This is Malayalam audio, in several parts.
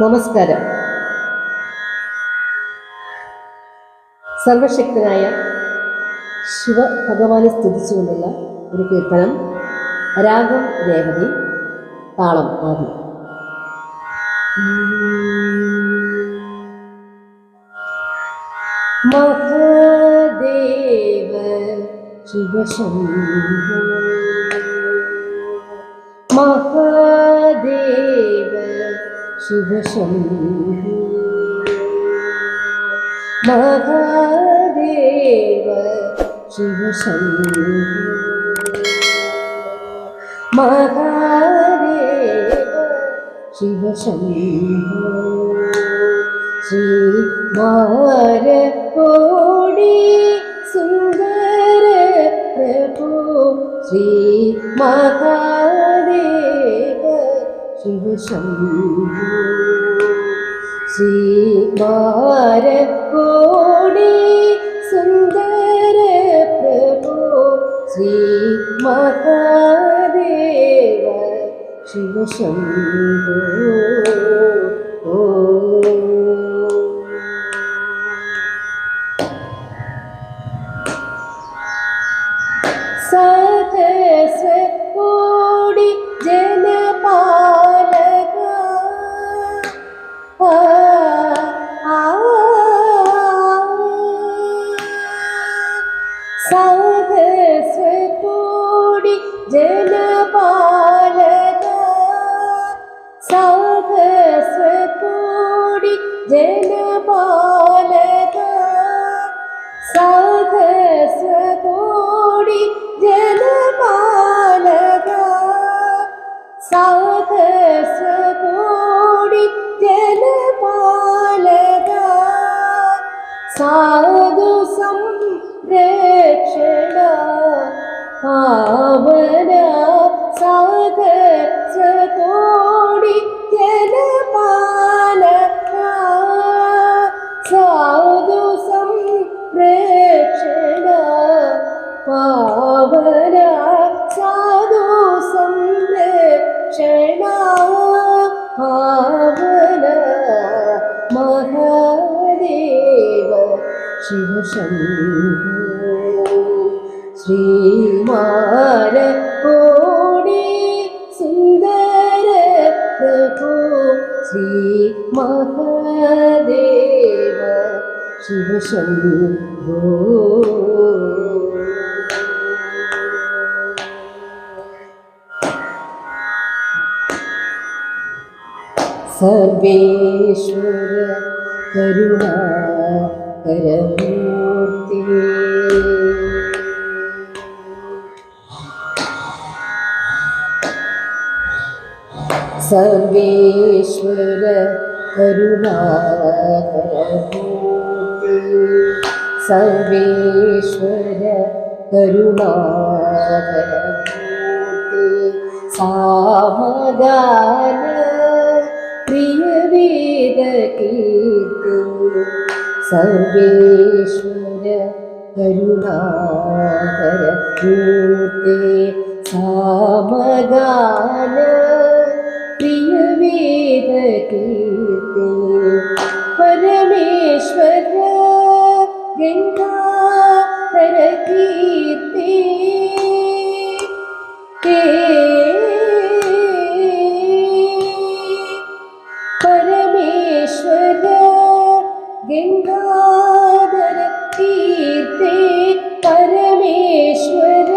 നമസ്കാരം. സർവശക്തനായ ശിവ ഭഗവാനെ സ്തുതിച്ചുകൊണ്ടുള്ള ഒരു കീർത്തനം രാഗം രേവതി താളം ആദി. മഹാദേവ ശിവശംഭോ. മഹാദേവ ശിവശംഭോ. മഹാദേവ ശിവശംഭോ. മഹാദേവ ശിവശംഭോ ശ്രീ മാരകോടി ശിവശംഭോ ശ്രീ മാരകോടി സുന്ദര പ്രഭു ശ്രീ മഹാദേവ ശിവശംഭോ. ഓ ജനപാലക സഹസ്രകോടി ജനപാലക സഹസ്രകോടി ജനപാലക സാധു സംരക്ഷണ പാവന സാധു സംരക്ഷണ പാവന മഹാദേവ ശിവശംഭോ. ശ്രീമാര കോടി സുന്ദര പ്രഭു ശ്രീ മഹാദേവ ശിവശംഭോ. സർവേശ്വര കരുണാകരമൂർത്തി സർവേശ്വര കരുണാകരമൂർത്തി സർവേശ്വര കരുണാകരമൂർത്തി സാമഗാന പ്രിയവേദ കീർത്തി സർവേശ്വര കരുണാകര മൂർത്തി സാമഗാന പ്രിയവേദ കീർത്തി പരമേശ്വര ഗംഗാധര പരമേശ്വര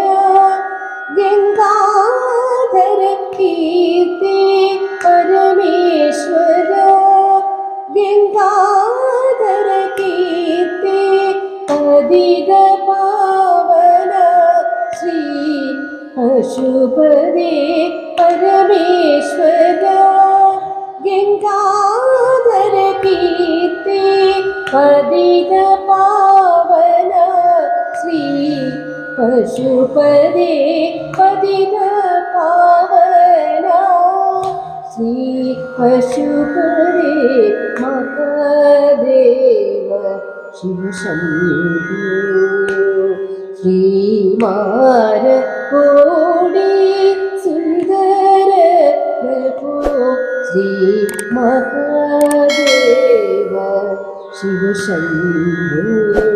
ഗംഗാധര കീർത്തി പരമേശ്വര ഗംഗാധര കീർത്തി പതിത പാവന ശ്രീ പശുപതി പരമേശ്വര ഗംഗാധര കീർത്തി പതിത പശുപതി പതിത പാവന. ശ്രീ പശുപതി മഹാദേവ ശിവശംഭു ശ്രീമാര കോടി സുന്ദര പ്രഭു. ശ്രീ മഹാദേവ ശിവശംഭോ